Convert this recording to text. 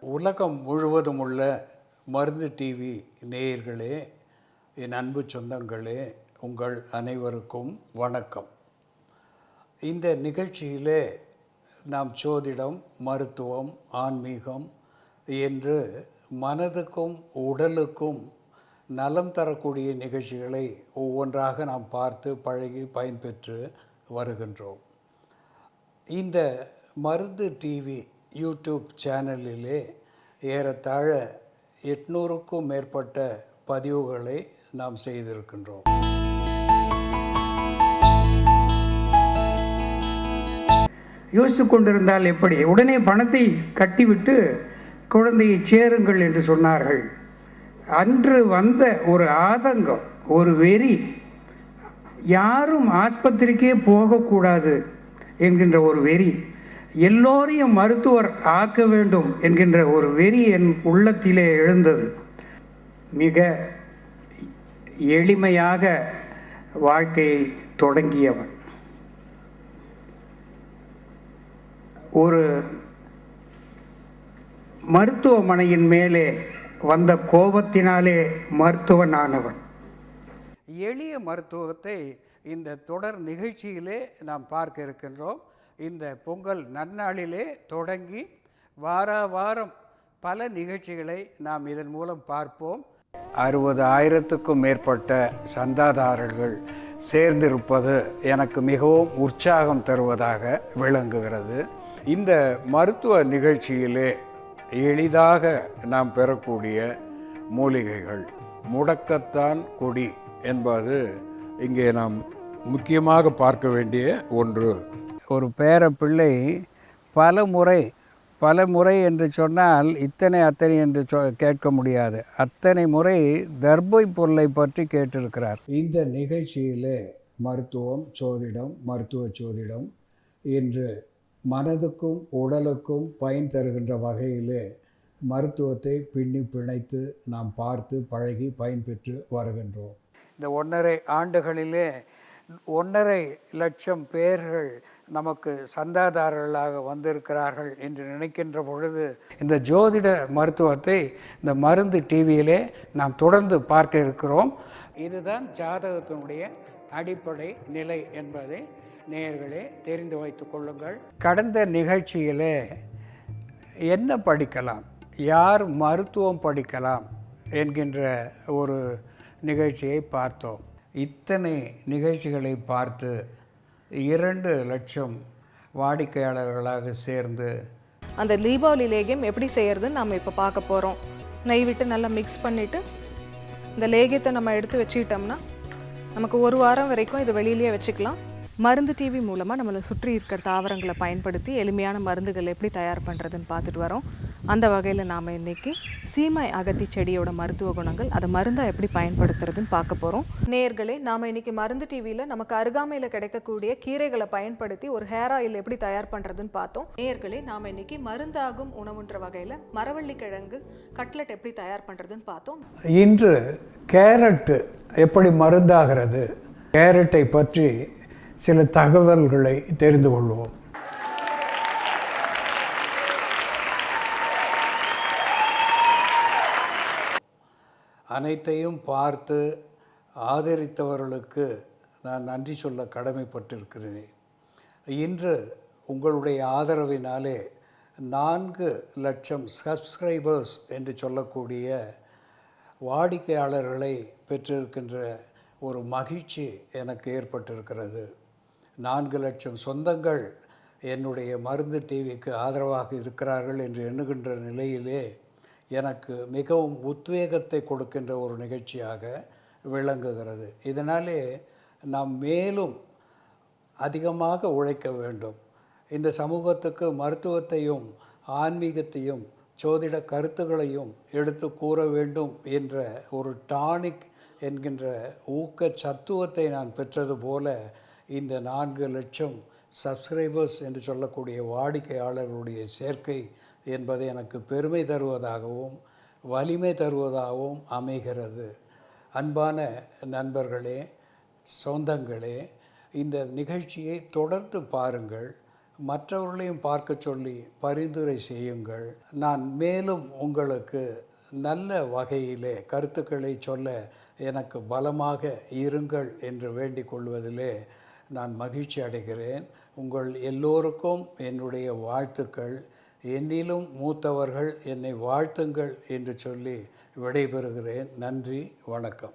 உலகம் முழுவதும் உள்ள மருந்து டிவி நேயர்களே என் அன்பு சொந்தங்களே உங்கள் அனைவருக்கும் வணக்கம். இந்த நிகழ்ச்சியிலே நாம் சோதிடம் மருத்துவம் ஆன்மீகம் என்று மனதுக்கும் உடலுக்கும் நலம் தரக்கூடிய நிகழ்ச்சிகளை ஒவ்வொன்றாக நாம் பார்த்து பழகி பயன்பெற்று வருகின்றோம். இந்த மருந்து டிவி யூடியூப் சேனலிலே ஏறத்தாழ எட்நூறுக்கும் மேற்பட்ட பதிவுகளை நாம் செய்திருக்கின்றோம். யோசித்து கொண்டிருந்தால் எப்படி? உடனே பணத்தை கட்டிவிட்டு குழந்தையை சேருங்கள் என்று சொன்னார்கள். அன்று வந்த ஒரு ஆதங்கம் ஒரு வெறி யாரும் ஆஸ்பத்திரிக்கே போகக்கூடாது என்கின்ற ஒரு வெறி எல்லோரையும் மருத்துவர் ஆக்க வேண்டும் என்கின்ற ஒரு வெறி என் உள்ளத்திலே எழுந்தது. மிக எளிமையாக வாழ்க்கையை தொடங்கியவன். ஒரு மருத்துவமனையின் மேலே வந்த கோபத்தினாலே மருத்துவன் ஆனவன் எளிய மருத்துவத்தை இந்த தொடர் நிகழ்ச்சியிலே நாம் பார்க்க இருக்கின்றோம். இந்த பொங்கல் நன்னாளிலே தொடங்கி வார வாரம் பல நிகழ்ச்சிகளை நாம் இதன் மூலம் பார்ப்போம். அறுபது ஆயிரத்துக்கும் மேற்பட்ட சந்தாதாரர்கள் சேர்ந்திருப்பது எனக்கு மிகவும் உற்சாகம் தருவதாக விளங்குகிறது. இந்த மருத்துவ நிகழ்ச்சியிலே எளிதாக நாம் பெறக்கூடிய மூலிகைகள். முடக்கத்தான் கொடி என்பது இங்கே நாம் முக்கியமாக பார்க்க வேண்டிய ஒன்று. ஒரு பேர பிள்ளை பல முறை பல முறை என்று சொன்னால் இத்தனை அத்தனை என்று சொ கேட்க முடியாது. அத்தனை முறை தர்பை பொருளை பற்றி கேட்டிருக்கிறார். இந்த நிகழ்ச்சியிலே மருத்துவம் சோதிடம் மருத்துவ சோதிடம் என்று மனதுக்கும் உடலுக்கும் பயன் தருகின்ற வகையிலே மருத்துவத்தை பின்னி பிணைத்து நாம் பார்த்து பழகி பயன்பெற்று வருகின்றோம். இந்த ஒன்றரை ஆண்டுகளிலே ஒன்றரை லட்சம் பேர்கள் நமக்கு சந்தாதாரர்களாக வந்திருக்கிறார்கள் என்று நினைக்கின்ற பொழுது இந்த ஜோதிட மருத்துவத்தை இந்த மருந்து டிவியிலே நாம் தொடர்ந்து பார்க்க இருக்கிறோம். இதுதான் ஜாதகத்தினுடைய அடிப்படை நிலை என்பதை நேயர்களே தெரிந்து வைத்துக் கொள்ளுங்கள். கடந்த நிகழ்ச்சியிலே என்ன படிக்கலாம் யார் மருத்துவம் படிக்கலாம் என்கின்ற ஒரு நிகழ்ச்சியை பார்த்தோம். இத்தனை நிகழ்ச்சிகளை பார்த்து இரண்டு லட்சம் வாடிக்கையாளர்களாக சேர்ந்து அந்த தீபாவளி லேகியம் எப்படி செய்யறதுன்னு நம்ம இப்போ பார்க்க போகிறோம் நெய் விட்டு நல்லா மிக்ஸ் பண்ணிவிட்டு இந்த லேகியத்தை நம்ம எடுத்து வச்சுக்கிட்டோம்னா நமக்கு ஒரு வாரம் வரைக்கும் இதை வெளியிலேயே வச்சுக்கலாம். மருந்து டிவி மூலமாக நம்மளை சுற்றி இருக்கிற தாவரங்களை பயன்படுத்தி எளிமையான மருந்துகள் எப்படி தயார் பண்ணுறதுன்னு பார்த்துட்டு வரோம். அந்த வகையில் நாம் இன்னைக்கு சீமை அகத்தி செடியோட மருத்துவ குணங்கள் அதை மருந்தாக எப்படி பயன்படுத்துறதுன்னு பார்க்க போகிறோம் நேர்களே நாம் இன்னைக்கு மருந்து டிவியில் நமக்கு அருகாமையில் கிடைக்கக்கூடிய கீரைகளை பயன்படுத்தி ஒரு ஹேர் ஆயில் எப்படி தயார் பண்ணுறதுன்னு பார்த்தோம். நேர்களே நாம் இன்னைக்கு மருந்தாகும் உணவுன்ற வகையில் மரவள்ளி கிழங்கு கட்லெட் எப்படி தயார் பண்ணுறதுன்னு பார்த்தோம். இன்று கேரட்டு எப்படி மருந்தாகிறது? கேரட்டை பற்றி சில தகவல்களை தெரிந்து கொள்வோம். அனைத்தையும் பார்த்து ஆதரித்தவர்களுக்கு நான் நன்றி சொல்ல கடமைப்பட்டிருக்கிறேன். இன்று உங்களுடைய ஆதரவினாலே நான்கு லட்சம் சப்ஸ்கிரைபர்ஸ் என்று சொல்லக்கூடிய வாடிக்கையாளர்களை பெற்றிருக்கின்ற ஒரு மகிழ்ச்சி எனக்கு ஏற்பட்டிருக்கிறது. நான்கு லட்சம் சொந்தங்கள் என்னுடைய மருந்து டிவிக்கு ஆதரவாக இருக்கிறார்கள் என்று எண்ணுகின்ற நிலையிலே எனக்கு மிகவும் உத்வேகத்தை கொடுக்கின்ற ஒரு நிகழ்ச்சியாக விளங்குகிறது. இதனாலே நாம் மேலும் அதிகமாக உழைக்க வேண்டும். இந்த சமூகத்துக்கு மருத்துவத்தையும் ஆன்மீகத்தையும் சோதிட கருத்துக்களையும் எடுத்து கூற வேண்டும் என்ற ஒரு டானிக் என்கின்ற ஊக்க சத்துவத்தை நான் பெற்றது போல இந்த நான்கு லட்சம் சப்ஸ்கிரைபர்ஸ் என்று சொல்லக்கூடிய வாடிக்கையாளர்களுடைய சேர்க்கை என்பது எனக்கு பெருமை தருவதாகவும் வலிமை தருவதாகவும் அமைகிறது. அன்பான நண்பர்களே சொந்தங்களே இந்த நிகழ்ச்சியை தொடர்ந்து பாருங்கள். மற்றவர்களையும் பார்க்க சொல்லி பரிந்துரை செய்யுங்கள். நான் மேலும் உங்களுக்கு நல்ல வகையிலே கருத்துக்களை சொல்ல எனக்கு பலமாக இருங்கள் என்று வேண்டிக் கொள்வதிலே நான் மகிழ்ச்சி அடைகிறேன். உங்கள் எல்லோருக்கும் என்னுடைய வாழ்த்துக்கள். என்னிலும் மூத்தவர்கள் என்னை வாழ்த்துங்கள் என்று சொல்லி விடைபெறுகிறேன். நன்றி வணக்கம்.